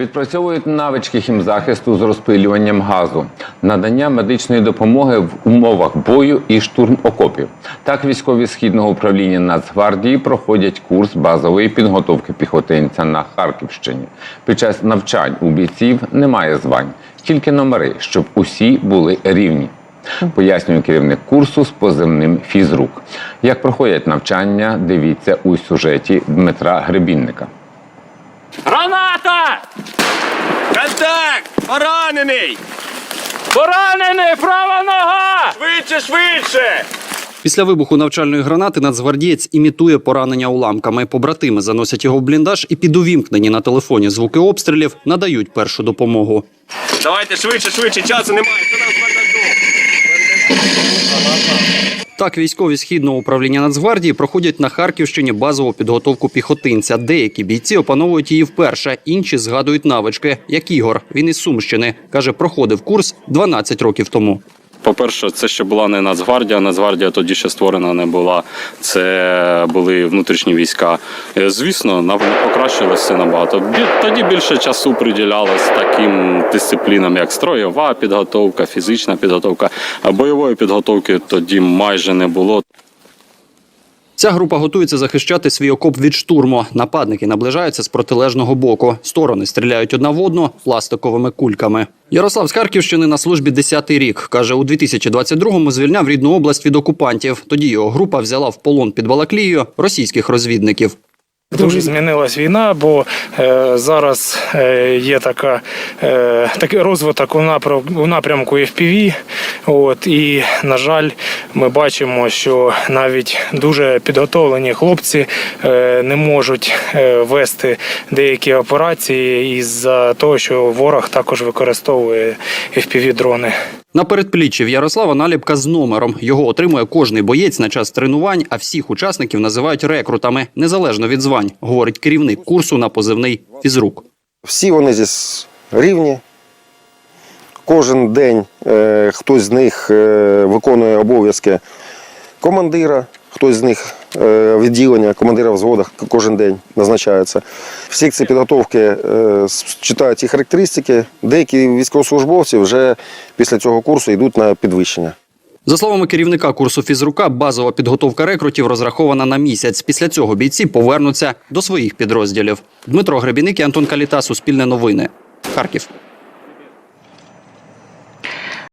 Відпрацьовують навички хімзахисту з розпилюванням газу, надання медичної допомоги в умовах бою і штурм окопів. Так, військові східного управління Нацгвардії проходять курс базової підготовки піхотинця на Харківщині. Під час навчань у бійців немає звань, тільки номери, щоб усі були рівні. Пояснює керівник курсу з позивним фізрук. Як проходять навчання, дивіться у сюжеті Дмитра Гребінника. Граната! Контакт! Поранений! Поранений! Права нога! Швидше, швидше! Після вибуху навчальної гранати нацгвардієць імітує поранення уламками. Побратими заносять його в бліндаж і під увімкнені на телефоні звуки обстрілів надають першу допомогу. Давайте швидше, швидше, часу немає. Хто нам з бандажу? Так, військові східного управління Нацгвардії проходять на Харківщині базову підготовку піхотинця. Деякі бійці опановують її вперше, інші згадують навички. Як Ігор, він із Сумщини каже, проходив курс 12 років тому. По-перше, це ще була не Нацгвардія. Нацгвардія тоді ще створена не була. Це були внутрішні війська. Е, Звісно, на покращилося набагато. Тоді більше часу приділялось таким дисциплінам, як строєва підготовка, фізична підготовка. Бойової підготовки тоді майже не було. Ця група готується захищати свій окоп від штурму. Нападники наближаються з протилежного боку. Сторони стріляють одна в одну пластиковими кульками. Ярослав з Харківщини на службі 10-й рік. Каже, у 2022-му звільняв рідну область від окупантів. Тоді його група взяла в полон під Балаклією російських розвідників. Дуже змінилась війна, бо е, зараз е, є така, е, такий розвиток у напрямку, у напрямку FPV. От, і, на жаль, ми бачимо, що навіть дуже підготовлені хлопці е, не можуть е, вести деякі операції із-за того, що ворог також використовує FPV-дрони. На передпліччі в Ярослава наліпка з номером. Його отримує кожний боєць на час тренувань, а всіх учасників називають рекрутами, незалежно від звань, говорить керівник курсу на позивний фізрук. Всі вони здесь рівні. Кожен день е, хтось з них е, виконує обов'язки командира, хтось з них відділення, командира в взводах кожен день назначається. В секції підготовки е, читають ці характеристики. Деякі військовослужбовці вже після цього курсу йдуть на підвищення. За словами керівника курсу фізрука, базова підготовка рекрутів розрахована на місяць. Після цього бійці повернуться до своїх підрозділів. Дмитро Гребіник і Антон Каліта, Суспільне новини. Харків.